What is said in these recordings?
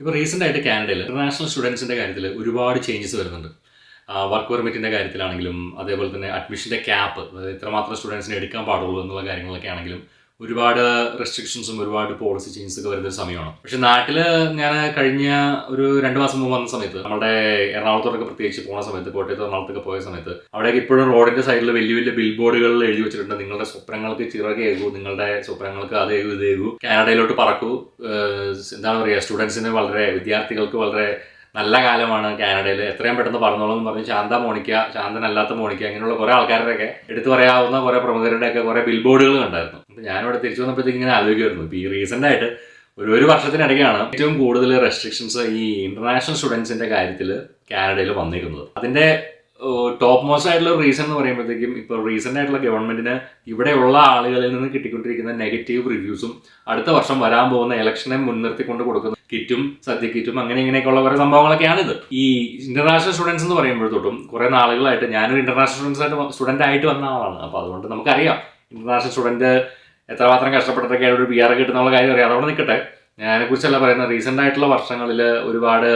ഇപ്പോൾ റീസെന്റ് ആയിട്ട് കാനഡയിൽ ഇന്റർനാഷണൽ സ്റ്റുഡൻസിന്റെ കാര്യത്തിൽ ഒരുപാട് ചേഞ്ചസ് വരുന്നുണ്ട്. വർക്ക് പെർമിറ്റിന്റെ കാര്യത്തിലാണെങ്കിലും അതേപോലെ തന്നെ അഡ്മിഷന്റെ ക്യാപ്പ് അതായത് എത്രമാത്രം സ്റ്റുഡൻസിനെ എടുക്കാൻ പാടുള്ളൂ എന്നുള്ള കാര്യങ്ങളൊക്കെ ആണെങ്കിലും ഒരുപാട് റെസ്ട്രിക്ഷൻസും ഒരുപാട് പോളിസി ചേഞ്ചസ് ഒക്കെ വരുന്ന സമയമാണ്. പക്ഷെ നാട്ടിൽ ഞാൻ കഴിഞ്ഞ ഒരു രണ്ട് മാസം മുമ്പ് വന്ന സമയത്ത് നമ്മുടെ എറണാകുളത്തോടൊക്കെ പ്രത്യേകിച്ച് പോണ സമയത്ത് കോട്ടയത്ത് എറണാകുളത്തൊക്കെ പോയ സമയത്ത് അവിടെയൊക്കെ ഇപ്പോഴും റോഡിന്റെ സൈഡിൽ വലിയ വലിയ ബിൽ ബോർഡുകളിൽ എഴുതി വെച്ചിട്ടുണ്ട് നിങ്ങളുടെ സ്വപ്നങ്ങൾക്ക് ചിറകേകൂ നിങ്ങളുടെ സ്വപ്നങ്ങൾക്ക് അത് ഏകൂ ഇതേകൂ കാനഡയിലോട്ട് പറക്കൂ. എന്താണ് പറയുക സ്റ്റുഡൻസിന് വളരെ വിദ്യാർത്ഥികൾക്ക് വളരെ നല്ല കാലമാണ് കാനഡയിൽ എത്രയും പെട്ടെന്ന് പറഞ്ഞോളൂ എന്ന് പറഞ്ഞ് ശാന്ത മോണിക്ക ശാന്തനല്ലാത്ത മോണിക്ക അങ്ങനെയുള്ള കുറെ ആൾക്കാരുടെയൊക്കെ എടുത്തു പറയാവുന്ന കുറെ പ്രമുഖരുടെയൊക്കെ കുറെ ബിൽ ബോർഡുകൾ കണ്ടായിരുന്നു. അപ്പോൾ ഞാനിവിടെ തിരിച്ചു വന്നപ്പോഴത്തേക്ക് ഇങ്ങനെ ആലോചിക്കുമായിരുന്നു ഇപ്പോൾ ഈ റീസെന്റ് ആയിട്ട് ഒരു ഒരു വർഷത്തിനിടയ്ക്കാണ് ഏറ്റവും കൂടുതൽ റെസ്ട്രിക്ഷൻസ് ഈ ഇന്റർനാഷണൽ സ്റ്റുഡൻസിന്റെ കാര്യത്തിൽ കാനഡയിൽ വന്നിരിക്കുന്നത്. അതിന്റെ ടോപ്പ് മോസ്റ്റ് ആയിട്ടുള്ള റീസൺ എന്ന് പറയുമ്പോഴത്തേക്കും ഇപ്പോൾ റീസെന്റ് ആയിട്ടുള്ള ഗവൺമെന്റിന് ഇവിടെയുള്ള ആളുകളിൽ നിന്ന് കിട്ടിക്കൊണ്ടിരിക്കുന്ന നെഗറ്റീവ് റിവ്യൂസും അടുത്ത വർഷം വരാൻ പോകുന്ന ഇലക്ഷനെ മുൻനിർത്തിക്കൊണ്ട് കൊടുക്കുന്ന കിറ്റും സദ്യ കിറ്റും അങ്ങനെ ഇങ്ങനെയൊക്കെയുള്ള കുറേ സംഭവങ്ങളൊക്കെയാണ് ഇത് ഈ ഇന്റർനാഷണൽ സ്റ്റുഡൻസ് എന്ന് പറയുമ്പോഴത്തോട്ടും കുറേ നാളുകളായിട്ട് ഞാനൊരു ഇന്റർനാഷണൽ സ്റ്റുഡൻസ് ആയിട്ട് സ്റ്റുഡന്റ് ആയിട്ട് വന്ന ആളാണ്. അപ്പോൾ അതുകൊണ്ട് നമുക്കറിയാം ഇന്റർനാഷണൽ സ്റ്റുഡന്റ് എത്രമാത്രം കഷ്ടപ്പെട്ടിട്ടൊക്കെ ഒരു പി ആർ കിട്ടുന്നുള്ള കാര്യം അറിയാം. അതുകൊണ്ട് നിൽക്കട്ടെ ഞാനെക്കുറിച്ചല്ല പറയുന്നത് റീസെന്റ് ആയിട്ടുള്ള വർഷങ്ങളിൽ ഒരുപാട്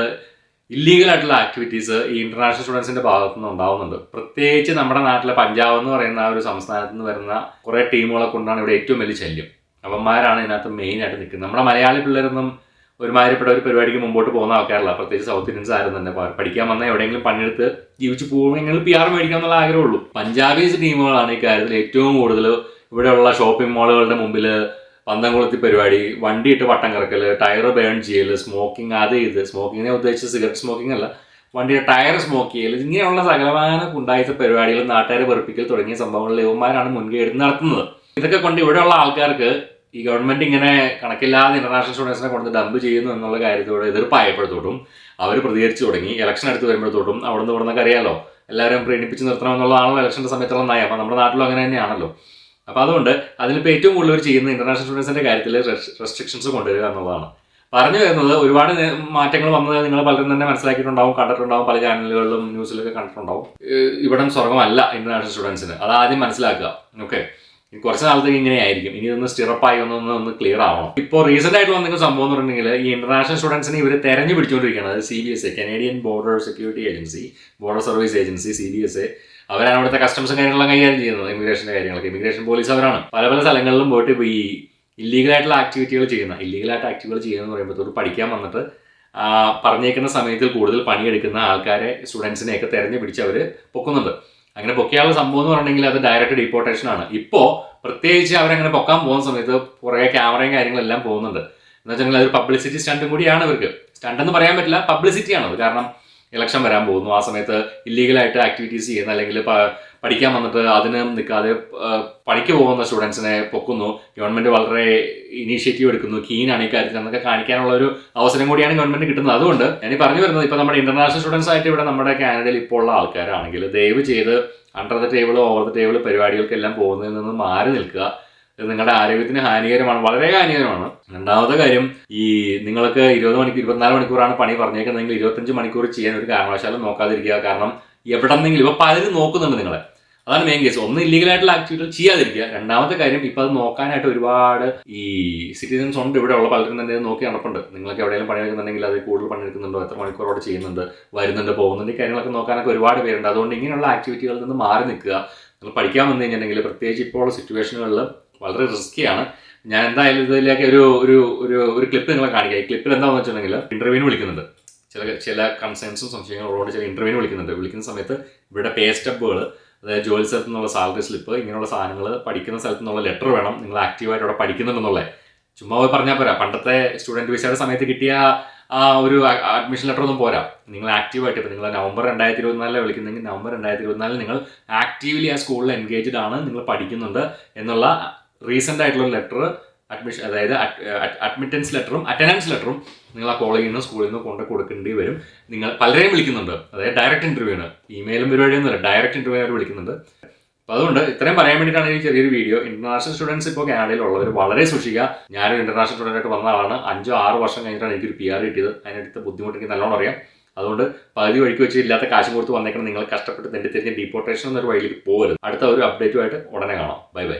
ഇല്ലീഗൽ ആയിട്ടുള്ള ആക്ടിവിറ്റീസ് ഈ ഇന്റർനാഷണൽ സ്റ്റുഡൻസിന്റെ ഭാഗത്തു നിന്ന് ഉണ്ടാവുന്നുണ്ട്. പ്രത്യേകിച്ച് നമ്മുടെ നാട്ടിലെ പഞ്ചാബ് എന്ന് പറയുന്ന ആ ഒരു സംസ്ഥാനത്ത് നിന്ന് വരുന്ന കുറേ ടീമുകളെ കൊണ്ടാണ് ഇവിടെ ഏറ്റവും വലിയ ശല്യം. അവന്മാരാണ് ഇതിനകത്ത് മെയിൻ ആയിട്ട് നിൽക്കുന്നത് നമ്മുടെ മലയാളി പിള്ളേരൊന്നും ഒരുമാതിരിപ്പെട്ട ഒരു പരിപാടിക്ക് മുമ്പോട്ട് പോകുന്ന ആൾക്കാരല്ല. പ്രത്യേകിച്ച് സൗത്ത് ഇന്ത്യൻസ് ആരും തന്നെ പഠിക്കാൻ വന്ന എവിടെയെങ്കിലും പണിയെടുത്ത് ജീവിച്ചു പോകുമെങ്കിൽ പി ആർ മേടിക്കാൻ എന്നുള്ള ആഗ്രഹമുള്ളൂ പഞ്ചാബീസ് ടീമുകളാണ് ഇക്കാര്യത്തിൽ കാര്യത്തിൽ ഏറ്റവും കൂടുതൽ ഇവിടെയുള്ള ഷോപ്പിംഗ് മാളുകളുടെ മുമ്പിൽ പന്തം കൊളുത്തി പരിപാടി വണ്ടിയിട്ട് വട്ടം കറക്കൽ ടയർ ബേൺ ചെയ്യൽ സ്മോക്കിംഗ് അത് ഇത് സ്മോക്കിങ്ങിനെ ഉദ്ദേശിച്ച് സിഗരറ്റ് സ്മോക്കിംഗ് അല്ല വണ്ടിയുടെ ടയർ സ്മോക്ക് ചെയ്യൽ ഇങ്ങനെയുള്ള സകലമാന ഉണ്ടായ പരിപാടികൾ നാട്ടുകാരെ വെറുപ്പിക്കൽ തുടങ്ങിയ സംഭവങ്ങളിൽ യുവന്മാരാണ് മുൻകൈ എടുത്ത് നടത്തുന്നത്. ഇതൊക്കെ കൊണ്ട് ഇവിടെയുള്ള ആൾക്കാർക്ക് ഈ ഗവൺമെന്റ് ഇങ്ങനെ കണക്കില്ലാതെ ഇന്റർനാഷണൽ സ്റ്റുഡൻസിനെ കൊണ്ട് ഡംപ് ചെയ്യുന്നു എന്നുള്ള കാര്യത്തോട് എതിർപ്പായപ്പോഴത്തോട്ടും അവർ പ്രതികരിച്ചു തുടങ്ങി. ഇലക്ഷൻ അടുത്ത് വരുമ്പോഴത്തോട്ടും അവിടെ നിന്ന് ഇവിടെ നിന്നൊക്കെ അറിയാലോ. എല്ലാവരും പ്രീണിപ്പിച്ച് നിർത്തണം എന്നുള്ളതാണല്ലോ ഇലക്ഷന്റെ സമയത്തുള്ള നയം. അപ്പം നമ്മുടെ നാട്ടിലും അങ്ങനെ തന്നെയാണല്ലോ. അപ്പോൾ അതുകൊണ്ട് അതിലിപ്പോൾ ഏറ്റവും കൂടുതൽ അവർ ചെയ്യുന്നത് ഇന്റർനാഷണൽ സ്റ്റുഡൻസിന്റെ കാര്യത്തിൽ റെസ്ട്രിക്ഷൻസ് കൊണ്ടുവരിക എന്നുള്ളതാണ്. പറഞ്ഞു വരുന്നത് ഒരുപാട് മാറ്റങ്ങൾ വന്നത് നിങ്ങൾ പലരും തന്നെ മനസ്സിലാക്കിയിട്ടുണ്ടാവും കണ്ടിട്ടുണ്ടാവും പല ചാനലുകളിലും ന്യൂസിലൊക്കെ കണ്ടിട്ടുണ്ടാവും. ഇവിടം സ്വർഗമല്ല ഇന്റർനാഷണൽ സ്റ്റുഡൻസിന് അത് ആദ്യം മനസ്സിലാക്കുക. ഓക്കെ കുറച്ച് നാളത്തേക്ക് ഇങ്ങനെയായിരിക്കും. ഇനി ഒന്ന് സ്റ്റിറപ്പായി ഒന്ന് ഒന്ന് ഒന്ന് ക്ലിയർ ആവണം. ഇപ്പോൾ റീസെന്റ് ആയിട്ട് വന്നിരിക്കുന്ന സംഭവം എന്ന് പറഞ്ഞിട്ടുണ്ടെങ്കിൽ ഈ ഇന്റർനാഷണൽ സ്റ്റുഡൻസിനെ ഇവർ തെരഞ്ഞു പിടിച്ചുകൊണ്ടിരിക്കുകയാണ്. അത് C B S A Canadian border security agency border service agency C B S A അവരാണ് ഇവിടുത്തെ കസ്റ്റംസും കാര്യങ്ങളെല്ലാം കൈകാര്യം ചെയ്യുന്നത് ഇമിഗ്രേഷന്റെ കാര്യങ്ങളൊക്കെ. ഇമിഗ്രേഷൻ പോലീസ് അവരാണ്. പല പല സ്ഥലങ്ങളിലും പോയിട്ട് ഇപ്പോൾ ഈ ഇല്ലീഗൽ ആയിട്ടുള്ള ആക്ടിവിറ്റികൾ ചെയ്യുന്ന ഇല്ലീഗൽ ആയിട്ട് ആക്ടിവിറ്റികൾ എന്ന് പറയുമ്പോഴത്തോട് പഠിക്കാൻ വന്നിട്ട് പറഞ്ഞേക്കുന്ന സമയത്തിൽ കൂടുതൽ പണിയെടുക്കുന്ന ആൾക്കാരെ സ്റ്റുഡൻസിനെയൊക്കെ തെരഞ്ഞു പിടിച്ച് അവർ പൊക്കുന്നുണ്ട്. അങ്ങനെ പൊക്കിയാനുള്ള സംഭവം എന്ന് പറഞ്ഞിട്ടുണ്ടെങ്കിൽ അത് ഡയറക്റ്റ് ഡിപ്പോർട്ടേഷൻ ആണ്. ഇപ്പോൾ പ്രത്യേകിച്ച് അവരങ്ങനെ പൊക്കാൻ പോകുന്ന സമയത്ത് കുറേ ക്യാമറയും കാര്യങ്ങളെല്ലാം പോകുന്നുണ്ട്. എന്ന് വെച്ചിട്ടുണ്ടെങ്കിൽ അതൊരു പബ്ലിസിറ്റി സ്റ്റണ്ടും കൂടിയാണ് ഇവർക്ക്. സ്റ്റണ്ട് എന്ന് പറയാൻ പറ്റില്ല പബ്ലിസിറ്റിയാണ് അത് കാരണം ഇലക്ഷൻ വരാൻ പോകുന്നു. ആ സമയത്ത് ഇല്ലീഗലായിട്ട് ആക്ടിവിറ്റീസ് ചെയ്യുന്ന അല്ലെങ്കിൽ പഠിക്കാൻ വന്നിട്ട് അതിന് നിൽക്കാതെ പഠിക്കു പോകുന്ന സ്റ്റുഡൻസിനെ പൊക്കുന്നു. ഗവൺമെന്റ് വളരെ ഇനീഷ്യേറ്റീവ് എടുക്കുന്നു കീനാണ് ഈ കാര്യത്തിൽ എന്നൊക്കെ കാണിക്കാനുള്ള ഒരു അവസരം കൂടിയാണ് ഗവൺമെന്റ് കിട്ടുന്നത്. അതുകൊണ്ട് ഞാൻ പറഞ്ഞു വരുന്നത് ഇപ്പൊ നമ്മുടെ ഇന്റർനാഷണൽ സ്റ്റുഡൻസ് ആയിട്ട് ഇവിടെ നമ്മുടെ കാനഡയിൽ ഇപ്പോൾ ഉള്ള ആൾക്കാരാണെങ്കിൽ ദയവ് ചെയ്ത് under the table over the table പരിപാടികൾക്കെല്ലാം പോകുന്നതിൽ നിന്ന് മാറി നിൽക്കുക. ഇത് നിങ്ങളുടെ ആരോഗ്യത്തിന് ഹാനികരമാണ് വളരെ ഹാനികരമാണ്. രണ്ടാമത്തെ കാര്യം ഈ നിങ്ങൾക്ക് ഇരുപത് മണിക്കൂർ ഇരുപത്തിനാല് മണിക്കൂറാണ് പണി പറഞ്ഞേക്കുന്നതെങ്കിൽ ഇരുപത്തഞ്ച് മണിക്കൂർ ചെയ്യാൻ ഒരു കാരണവശാലും നോക്കാതിരിക്കുക. കാരണം എവിടെന്നെങ്കിലും ഇപ്പൊ പലരും നോക്കുന്നുണ്ട് നിങ്ങളെ. അതാണ് മെയിൻ കേസ് ഒന്ന് ഇല്ലീഗലായിട്ടുള്ള ആക്ടിവിറ്റികൾ ചെയ്യാതിരിക്കുക. രണ്ടാമത്തെ കാര്യം ഇപ്പൊ അത് നോക്കാനായിട്ട് ഒരുപാട് ഈ സിറ്റിസൺസ് ഉണ്ട്. ഇവിടെ ഉള്ള പലരും തന്നെ നോക്കി നടപ്പുണ്ട്. നിങ്ങൾക്ക് എവിടെയെങ്കിലും പണിയെടുക്കുന്നുണ്ടെങ്കിൽ അത് കൂടുതൽ പണിയെടുക്കുന്നുണ്ടോ എത്ര മണിക്കൂർ അവിടെ ചെയ്യുന്നുണ്ട്? വരുന്നുണ്ട് പോകുന്നുണ്ട്. കാര്യങ്ങളൊക്കെ നോക്കാനൊക്കെ ഒരുപാട് പേരുണ്ട്. അതുകൊണ്ട് ഇങ്ങനെയുള്ള ആക്ടിവിറ്റികളിൽ നിന്ന് മാറി നിൽക്കുക. നിങ്ങൾ പഠിക്കാൻ വന്നു കഴിഞ്ഞിട്ടുണ്ടെങ്കിൽ പ്രത്യേകിച്ച് ഇപ്പോൾ ഉള്ള സിറ്റുവേഷനുകളിൽ വളരെ റിസ്ക്കിയാണ് ഞാൻ എന്തായാലും ഇതിലേക്ക് ഒരു ഒരു ഒരു ഒരു ക്ലിപ്പ് നിങ്ങളെ കാണിക്കാം. ഈ ക്ലിപ്പിൽ എന്താണെന്ന് വെച്ചിട്ടുണ്ടെങ്കിൽ ഇന്റർവ്യൂവിന് വിളിക്കുന്നുണ്ട്. ചില ചില കൺസേൺസും സംശയങ്ങളോട് ചില ഇന്റർവ്യൂവിന് വിളിക്കുന്നുണ്ട്. വിളിക്കുന്ന സമയത്ത് ഇവിടെ പേ സ്റ്റെപ്പുകൾ അതായത് ജോലി സ്ഥലത്ത് നിന്നുള്ള സാലറി സ്ലിപ്പ് ഇങ്ങനെയുള്ള സാധനങ്ങൾ പഠിക്കുന്ന സ്ഥലത്ത് നിന്നുള്ള ലെറ്റർ വേണം. നിങ്ങൾ ആക്റ്റീവായിട്ട് അവിടെ പഠിക്കുന്നുണ്ടെന്നുള്ളത് ചുമ്മാ പോയി പറഞ്ഞാൽ പോരാ. പണ്ടത്തെ സ്റ്റുഡന്റ് വിസയുടെ സമയത്ത് കിട്ടിയ ആ ഒരു അഡ്മിഷൻ ലെറ്റർ ഒന്നും പോരാ. നിങ്ങൾ ആക്റ്റീവായിട്ട് ഇപ്പോൾ നിങ്ങൾ നവംബർ രണ്ടായിരത്തി ഇരുപത്തിനാലിലെ വിളിക്കുന്നെങ്കിൽ നവംബർ രണ്ടായിരത്തി ഇരുപത്തിനാലിൽ നിങ്ങൾ ആക്റ്റീവ്ലി ആ സ്കൂളിൽ എൻഗേജ്ഡ് ആണ് നിങ്ങൾ പഠിക്കുന്നുണ്ട് എന്നുള്ള റീസെന്റ് ആയിട്ടുള്ള ലെറ്റർ അഡ്മിഷൻ അതായത് അഡ്മിറ്റൻസ് ലെറ്ററും അറ്റൻഡൻസ് ലെറ്ററും നിങ്ങൾ ആ കോളേജിൽ നിന്ന് സ്കൂളിൽ നിന്ന് കൊണ്ട് കൊടുക്കേണ്ടി വരും. നിങ്ങൾ പലരെയും വിളിക്കുന്നുണ്ട്. അതായത് ഡയറക്റ്റ് ഇന്റർവ്യൂവിന് ഇമെയിലും പരിപാടിയൊന്നുമില്ല ഡയറക്റ്റ് ഇന്റർവ്യൂ അവർ വിളിക്കുന്നുണ്ട്. അപ്പോൾ അതുകൊണ്ട് ഇത്രയും പറയാൻ വേണ്ടിയിട്ടാണ് ഈ ചെറിയൊരു വീഡിയോ ഇന്റർനാഷണൽ സ്റ്റുഡൻസ് ഇപ്പോൾ കാനഡയിൽ ഉള്ളവർ വളരെ സൂക്ഷിക്കുക. ഞാനൊരു ഇന്റർനാഷണൽ സ്റ്റുഡന്റ് ആയിട്ട് വന്ന ആളാണ്. അഞ്ചോ ആറ് വർഷം കഴിഞ്ഞിട്ടാണ് എനിക്കൊരു പി ആർ കിട്ടിയത്. അതിനടുത്ത് ബുദ്ധിമുട്ട് എനിക്ക് നല്ലോണം അറിയാം. അതുകൊണ്ട് പകുതി വഴിക്ക് വെച്ച് ഇല്ലാത്ത കാശ് കൊടുത്ത് വന്നേക്കണം നിങ്ങൾ കഷ്ടപ്പെട്ട് തെണ്ടി തിരിഞ്ഞ് ഡീപ്പോർട്ടേഷൻ എന്നൊരു വഴിയിലേക്ക് പോകരുത്. അടുത്ത ഒരു അപ്ഡേറ്റുമായിട്ട് ഉടനെ കാണാം. Bye bye